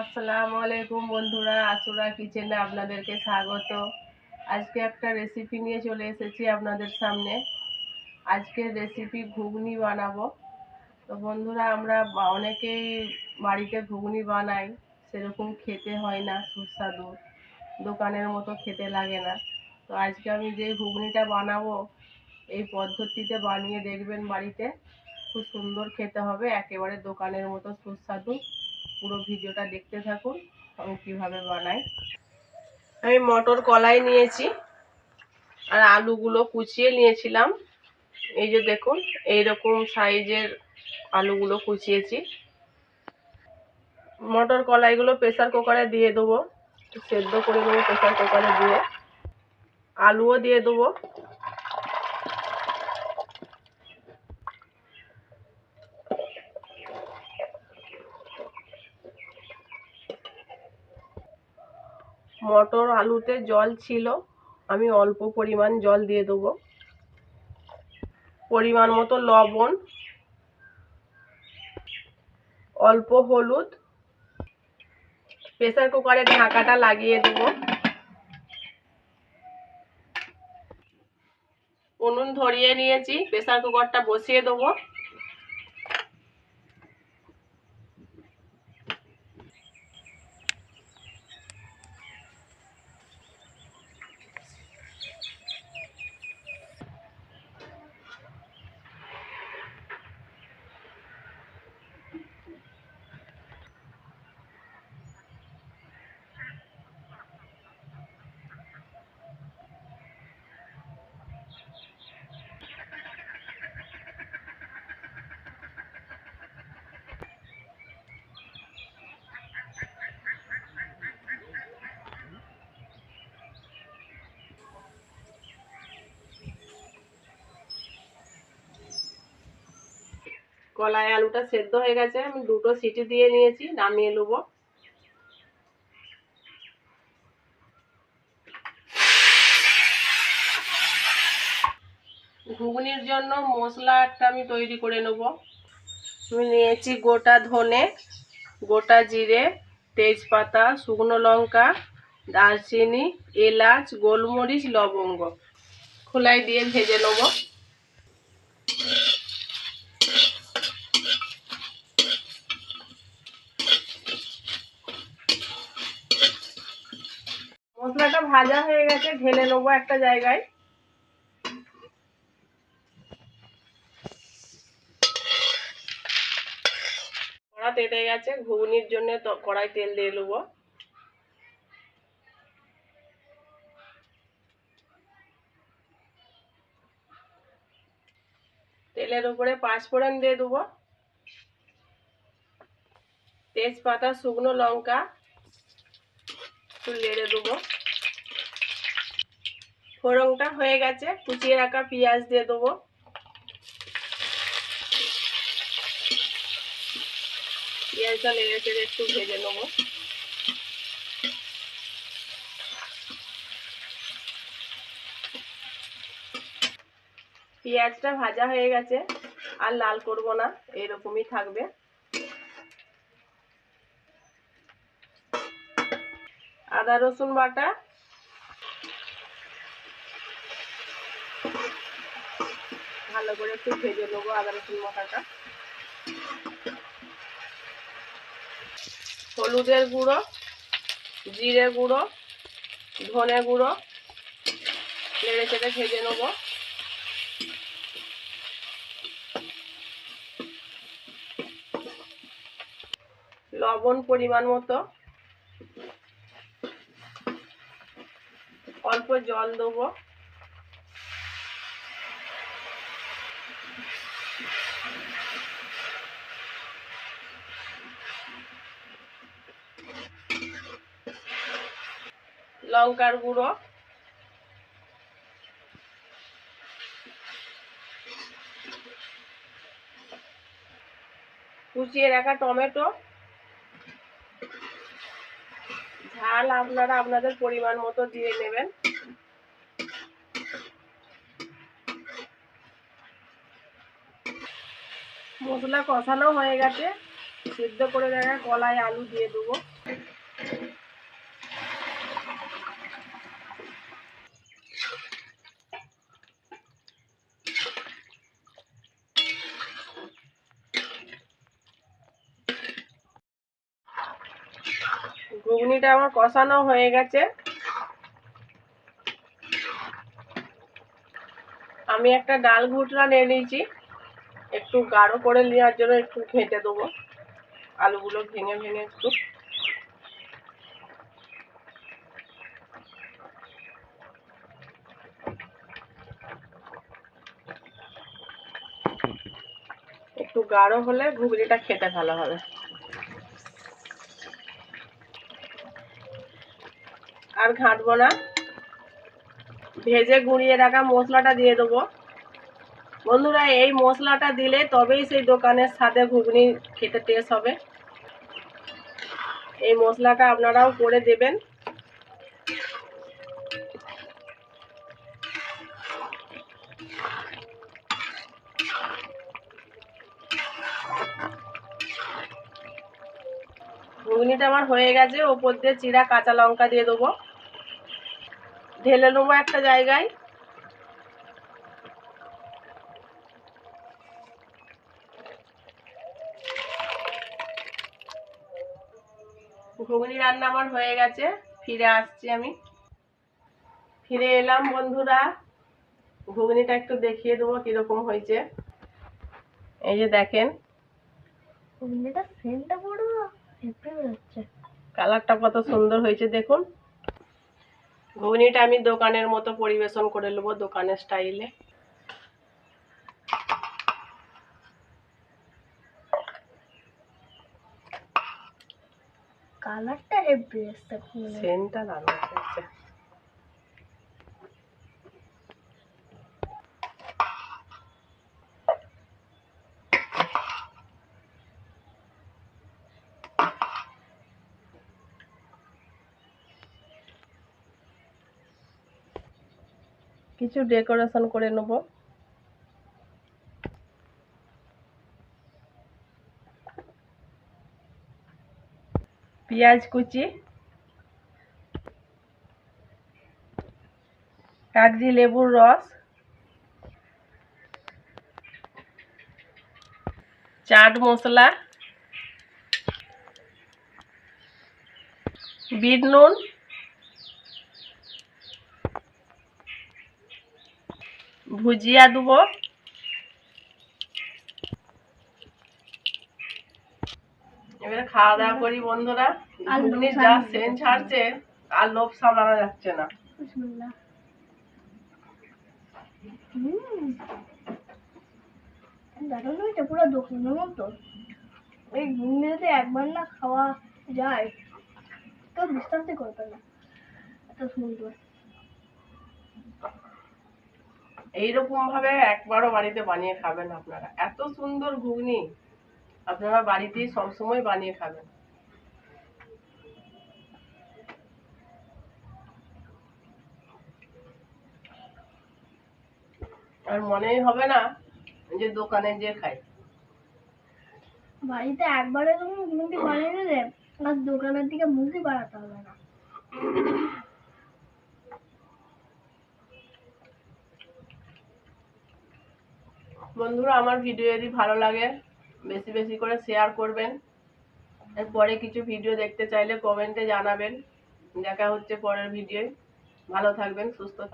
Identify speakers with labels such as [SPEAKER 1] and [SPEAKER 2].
[SPEAKER 1] আসসালামু আলাইকুম বন্ধুরা আসুরা কিচেনে আপনাদেরকে স্বাগত। আজকে একটা রেসিপি নিয়ে চলে এসেছি আপনাদের সামনে। আজকের রেসিপি ঘুগনি বানাবো। তো বন্ধুরা, আমরা অনেকেই বাড়িতে ঘুগনি বানাই, সেরকম খেতে হয় না, সুস্বাদু। দোকানের মতো খেতে লাগে না। তো আজকে আমি যে ঘুগনিটা বানাবো, এই পদ্ধতিতে বানিয়ে দেখবেন বাড়িতে। খুব সুন্দর খেতে হবে, একেবারে দোকানের মতো সুস্বাদু। পুরো ভিডিওটা দেখতে থাকুন আমি কীভাবে বানাই আমি মটর কলাই নিয়েছি, আর আলুগুলো কুচিয়ে নিয়েছিলাম। এই যে দেখুন এই রকম সাইজের আলুগুলো কুচিয়েছি। মটর কলাইগুলো প্রেসার কুকারে দিয়ে দেবো, সেদ্ধ করে দেবো প্রেসার কুকারে দিয়ে। আলুও দিয়ে দেবো। মটর আলুতে জল ছিল, আমি অল্প পরিমাণ জল দিয়ে দেবো। পরিমাণ মতো লবণ, অল্প হলুদ, প্রেসার কুকারে ঢাকাটা লাগিয়ে দেবো। উনুন ধরিয়ে নিয়েছি, প্রেসার কুকারটা বসিয়ে দেবো। কলাই আলুটা সেদ্ধ হয়ে গেছে, আমি দুটো সিটি দিয়ে নিয়েছি, নামিয়ে নেব। ঘুগনির জন্য মশলা একটা আমি তৈরি করে নেব। আমি নিয়েছি গোটা ধনে, গোটা জিরে, তেজপাতা, শুকনো লঙ্কা, দারচিনি, এলাচ, গোলমরিচ, লবঙ্গ। খোলাই দিয়ে ভেজে নেব মশলাটা ভাজা হয়ে গেছে, ঢেলে নেব একটা জায়গায়। কড়া তেতে গেছে, ঘুগনির জন্য কড়াই তেল দিয়ে নেব। তেলের উপরে পাঁচফোড়ন দিয়ে দেবো। তেজপাতা, শুকনো লঙ্কা, একটু লেড়ে দেবো। ফোড়নটা হয়ে গেছে, কুচিয়ে রাখা পেঁয়াজ দিয়ে দেবো। পেঁয়াজটা নেড়ে চেড়ে একটু ভেজে নেব। পেঁয়াজটা ভাজা হয়ে গেছে, আর লাল করব না, এরকমই থাকবে। আদা রসুন বাটা ভালো করে একটু ভেজে নেব আদা রসুন বাটাটা। হলুদের গুঁড়ো, জিরে গুঁড়ো, ধনে গুঁড়ো, নেড়ে চেড়ে ভেজে নেব। লবণ পরিমাণ মতো। অল্প জল দেবো। লঙ্কার গুঁড়ো। কুচিয়ে রাখা টমেটো। ঝাল আপনারা আপনাদের পরিমাণ মতো দিয়ে নেবেন। মশলা কষানো হয়ে গেছে। সিদ্ধ করে রাখা কলাই, আলু দিয়ে দেবো। ঘুগনিটা আমার কষানো হয়ে গেছে। আমি একটা ডাল ঘুটরা নিয়ে নিয়েছি। একটু গাঢ় করে নেওয়ার জন্য একটু ঘেঁটে দেবো। আলুগুলো ভেঙে ভেঙে একটু। একটু গাঢ় হলে ঘুগনিটা খেতে ভালো হবে। আর ঘাঁটবো না। ভেজে গুঁড়িয়ে রাখা মশলাটা দিয়ে দেবো। বন্ধুরা, এই মশলাটা দিলে তবেই সেই দোকানের সাথে ঘুগনি খেতে টেস্ট হবে। এই মশলাটা আপনারাও করে দেবেন। ঘুগনিটা আমার হয়ে গেছে, ওপর দিয়ে চিরা কাঁচা লঙ্কা দিয়ে দেবো। ঢেলে নেব একটা জায়গায়। ঘুগনি রান্না আমার হয়ে গেছে। ফিরে আসছি আমি। ফিরে এলাম বন্ধুরা। ঘুগনিটা একটু দেখিয়ে দেবো কীরকম হয়েছে। এই যে দেখেন।
[SPEAKER 2] ঘুগনিটা সেন্টটা হেঁপে বেরোচ্ছে
[SPEAKER 1] কালারটা কত সুন্দর হয়েছে দেখুন। ঘুগনিটা আমি দোকানের মতো পরিবেশন করে নেব দোকানের স্টাইলে
[SPEAKER 2] কালারটা এসছে ঘুগনি
[SPEAKER 1] সেন্টটা দারুণ হয়েছে কিছু ডেকোরেশন করে নেব। পেঁয়াজ কুচি কাগজি লেবুর রস চাট মশলা বিট নুন ভুজিয়া দেবো। এবারে খাওয়া দাওয়া করি বন্ধুরা। ঘুগনির যা সেন ছাড়ছে আর লোভ সামলানো যাচ্ছে না।
[SPEAKER 2] বিসমিল্লাহ। হুম। পুরো দোকানের মতো। এই ঘুগনি একবার না খাওয়া যায় তো বিশ্বাসই করবে না। এত সুন্দর।
[SPEAKER 1] এইরকম ভাবে একবারও বাড়িতে বানিয়ে খাবেন আপনারা। এত সুন্দর ঘুগনি। আপনারা বাড়িতেই সবসময় বানিয়ে খাবেন। আর মনেই হবে না যে দোকানে যে খাই।
[SPEAKER 2] বাড়িতে একবারে তুমি ঘুগনি বানিয়ে দিলে আর দোকানের দিকে মুখই বাড়াতে হবে না।
[SPEAKER 1] বন্ধুরা আমার ভিডিও যদি ভালো লাগে। বেশি বেশি করে শেয়ার করবেন। পরে কিছু ভিডিও দেখতে চাইলে কমেন্টে জানাবেন। দেখা হচ্ছে পরের ভিডিও ভালো থাকবেন, সুস্থ